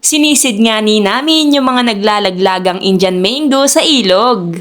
Sinisid nga ni namin yung mga naglalaglagang Indian mango sa ilog.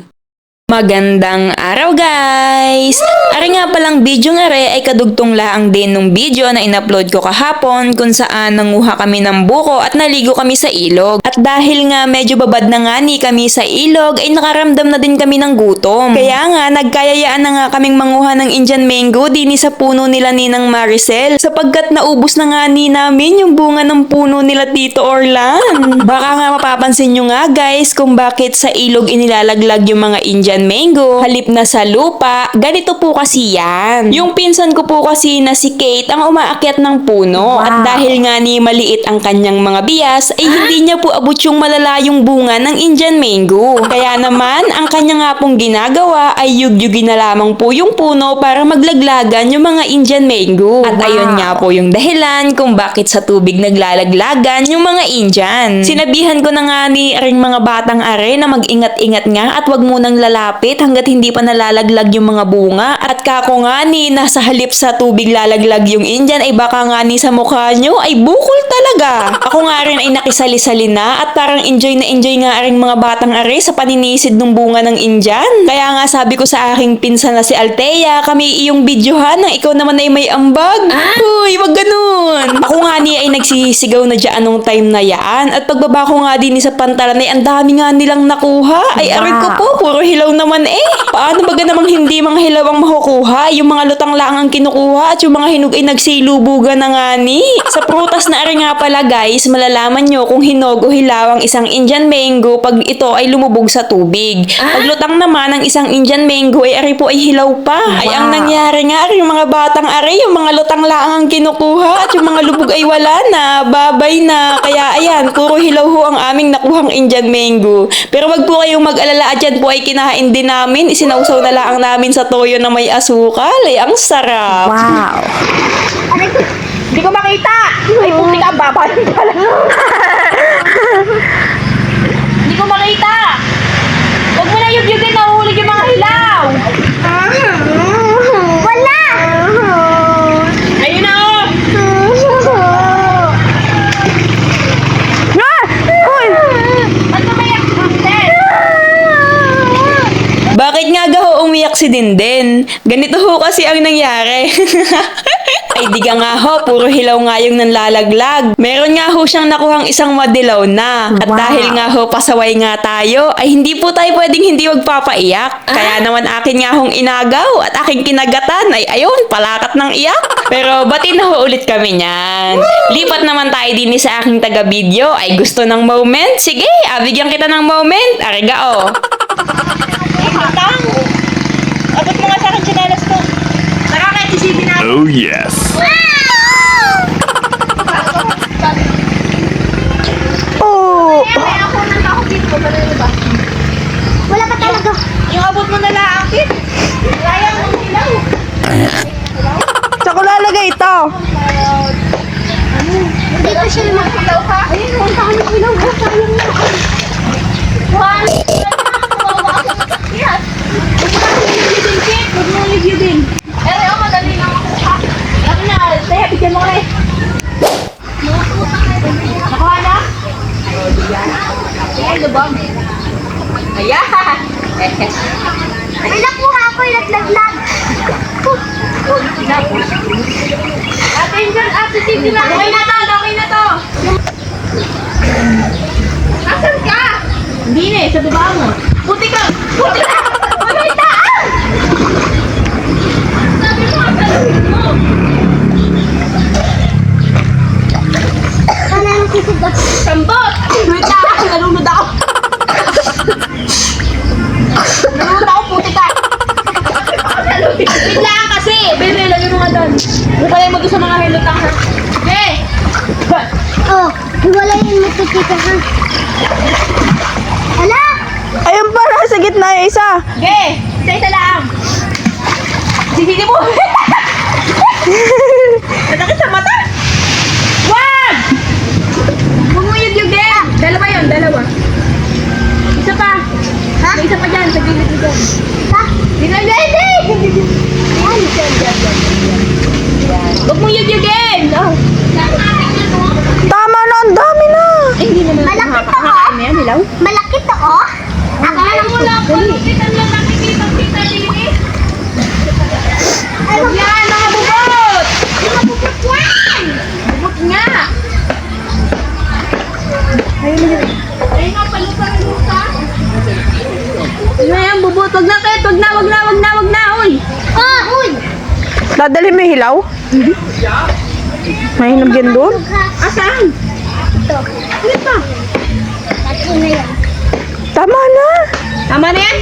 Magandang araw guys! Are nga palang video nga re ay kadugtong laang din nung video na in-upload ko kahapon kung saan nanguha kami ng buko at naligo kami sa ilog. At dahil nga medyo babad na nga ni kami sa ilog ay nakaramdam na din kami ng gutom. Kaya nga nagkayayaan na nga kaming manguha ng Indian mango dini sa puno nila ni ng Maricel sapagkat naubos na nga ni namin yung bunga ng puno nila Tito Orlan. Baka nga mapapansin nyo nga guys kung bakit sa ilog inilalaglag yung mga Indian mango halip na sa lupa. Ganito po kasi yan. Yung pinsan ko po kasi na si Kate ang umaakyat ng puno at dahil nga ni maliit ang kanyang mga bias ay hindi niya po abot yung malalayong bunga ng Indian mango. Kaya naman ang kanya nga pong ginagawa ay yugyugin na lamang po yung puno para maglaglagan yung mga Indian mango. At ayun nga po yung dahilan kung bakit sa tubig naglalaglagan yung mga Indian. Sinabihan ko na nga ni ring mga batang are na mag-ingat-ingat nga at wag munang lalapit hanggat hindi pa nalalaglag yung mga bunga. At kako nga ni nasa halip sa tubig lalaglag yung Indian ay baka nga ni sa mukha nyo ay bukol talaga. Ako nga rin ay nakisali-sali na at parang enjoy na enjoy nga rin mga batang are sa paninisid ng bunga ng Indian. Kaya nga sabi ko sa aking pinsan na si Althea, kami iyong videohan nang ikaw naman ay may ambag. Uy, wag ganun. Ako nga ni ay nagsisigaw na dyan anong time na yan. At pagbaba ko nga din sa pantalan ay ang dami nga nilang nakuha. Ay, aray ko po, puro hilaw naman eh. Paano baga namang hindi mga hilaw ang makukuha? Yung mga lutang lang ang kinukuha at yung mga hinog ay nagsilubugan na nga ni. Sa prutas na ari nga pala guys, malalaman nyo kung hinog o hilaw ang isang Indian mango pag ito ay lumubog sa tubig. Pag lutang naman ang isang Indian mango ay ari po ay hilaw pa. Ay ang nangyari nga ari yung mga batang ari, yung mga lutang lang ang kinukuha at yung mga lubog ay wala na, babay na. Kaya ayan, puro hilaw ho ang aming nakuhang Indian mango. Pero wag po kayong mag-alala at yan po ay kinain din namin. Isinausaw na lang namin sa toyo na may asukal. Ay, ang sarap. Wow. Hindi ko makita! Ay, puti ka, babalan pala. Hindi ko makita! Huwag mo na yugyugin, nahuhulog yung mga hilaw! Wala! Ayun na, oh! Ah! Uy! Ba't umayak ka, Ted? Bakit nga gaho si Dinden? Ganito ho kasi ang nangyari. Ay di ka nga ho, puro hilaw nga yung nanlalaglag. Meron nga ho siyang nakuhang isang madilaw na. At Wow. dahil nga ho pasaway nga tayo, ay hindi po tayo pwedeng hindi magpapaiyak. Kaya naman akin nga hong inagaw at aking kinagatan ay ayun, palakat ng iyak. Pero batin na ho ulit kami niyan. Lipat naman tayo din sa aking taga-video. Ay gusto ng moment? Sige, abigyan kita ng moment. Ariga oh. Abot mo nga sa akin, chinelas ko. Nakaka-isipin na. Oh, yes. Oh! May ako nang ako dito, ano ba? Wala pa talaga. Yung abot mo na laakit. Sayang ng hilaw. Sa ko lalagay ito. Dito siya yung mga hilaw ha? Ayun, huwag ka ng hilaw. Huwag sayang na. Juan! Yes! Huwag mo nang libyudin, Kit. Huwag mo nang libyudin. Eh, oh, madali lang ako ha. Ano na, Tehe, bigyan mo kayo. Nakuha na? Ayan, lubog. Ayan! May nakuha ako yung naglaglag. Ate Cindy na. Okay na to, okay na to. Nasaan ka? Hindi na eh, sa baba mo. Puti ka! Puti ka! Puti ka! Sabi mo, ang talawin mo. Sana. Sambot! Wait lang, nalunod ako. nalunod ako, puti ka. Lang kasi. Bebe, lagyan mo nga doon. Ano pala yung mag sa mga helotang ha? Okay. Oh, hiwalayin mo ito, tita, ha? Hala! Ayun pala, sa gitna yung isa. Okay, isa-isa lang. Sisisi mo. Nanakit sa mata. Wag! Huwag mo yugyugin. Dalawa yun, dalawa. Isa pa. Ha? May isa pa dyan, sa gilid mo dyan. Ha? Hindi, hindi, hindi. Yan. Dyan, dyan, dyan. Mo yugyugin. Oh. Tama na, ang dami na. Eh, hindi hilaw? Malaki to, oh. Akala mo lang. Kita lang nakikita kita din. Ay, wag Yan, mga bubot! mga bubot yan. Bubot nga! Ayun na Ayun nga, palutan ng lupa. Ano yan, bubot? Wag na, Ket! Wag na, wag na, wag na, wag na, uy! Oh, uy. Dadali mo yung May hinog yan doon? Asan? Ito. Ano pa? Tatlo na yan. Tama na. Tama na yan?